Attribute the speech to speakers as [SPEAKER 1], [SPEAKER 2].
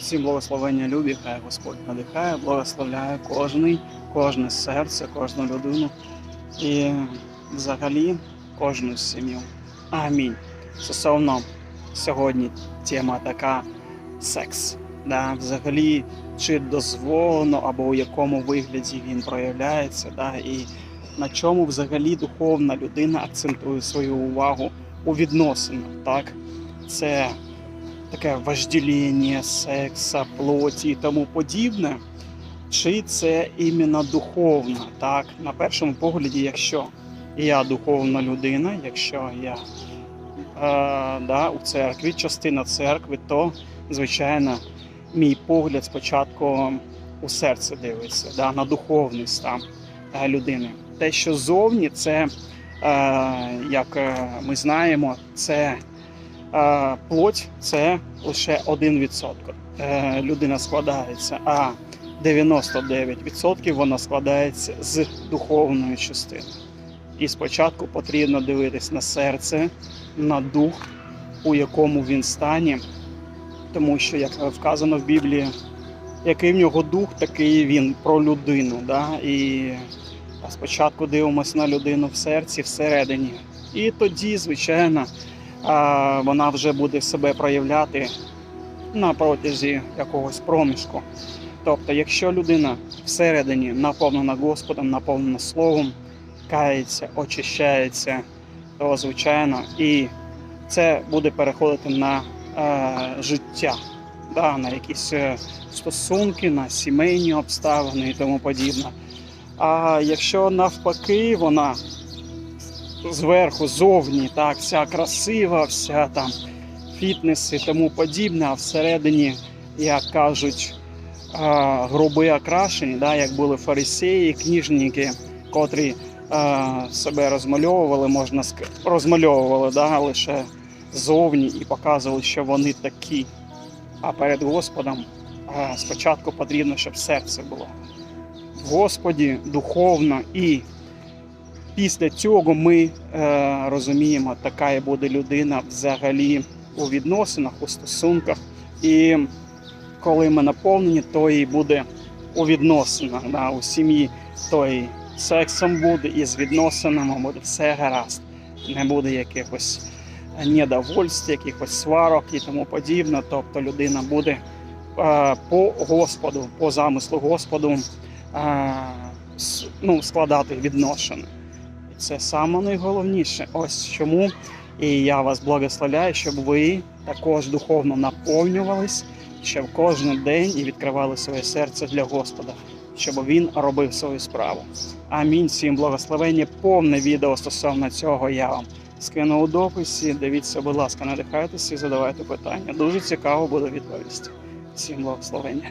[SPEAKER 1] Всім благословення любі, хай Господь надихає, благословляє кожний, кожне серце, кожну людину і взагалі кожну сім'ю. Амінь. Стосовно сьогодні тема така секс. Да, взагалі, чи дозволено або у якому вигляді він проявляється, да, і на чому взагалі духовна людина акцентує свою увагу у відносинах. Так? Це таке вождеління, секса, плоті і тому подібне. Чи це іменно духовна? Так, на першому погляді, якщо я духовна людина, якщо я е, да, у церкві, частина церкви, то звичайно мій погляд спочатку у серце дивиться, да, на духовний стан е, людини. Те, що зовні, це, е, як е, ми знаємо, це плоть це лише 1%. Е, людина складається, а 99% вона складається з духовної частини. І спочатку потрібно дивитись на серце, на дух, у якому він стані, тому що, як вказано в Біблії, який в нього дух, такий він про людину. Да? І спочатку дивимося на людину в серці, всередині. І тоді, звичайно, вона вже буде себе проявляти на протязі якогось проміжку. Тобто, якщо людина всередині наповнена Господом, наповнена Словом, кається, очищається, то звичайно, і це буде переходити на е, життя, да, на якісь е, стосунки, на сімейні обставини і тому подібне. А якщо навпаки вона зверху, зовні, так, вся красива, вся там фітнес і тому подібне, а всередині, як кажуть, груби окрашені, да, як були фарисеї, книжники, котрі себе розмальовували, можна сказати, розмальовували да, лише зовні і показували, що вони такі. А перед Господом спочатку потрібно, щоб серце було в Господі духовно і після цього ми е, розуміємо, така і буде людина взагалі у відносинах, у стосунках. І коли ми наповнені, то і буде у відносинах, да, у сім'ї, то і сексом буде, і з відносинами буде все гаразд. Не буде якихось недовольств, якихось сварок і тому подібне. Тобто людина буде е, по Господу, по замислу Господу е, ну, складати відношення. Це саме найголовніше. Ось чому і я вас благословляю, щоб ви також духовно наповнювались, щоб кожен день і відкривали своє серце для Господа, щоб він робив свою справу. Амінь. Всім благословення. Повне відео стосовно цього я вам скину у дописі. Дивіться, будь ласка, надихайтеся і задавайте питання. Дуже цікаво буде відповісти. Всім благословення.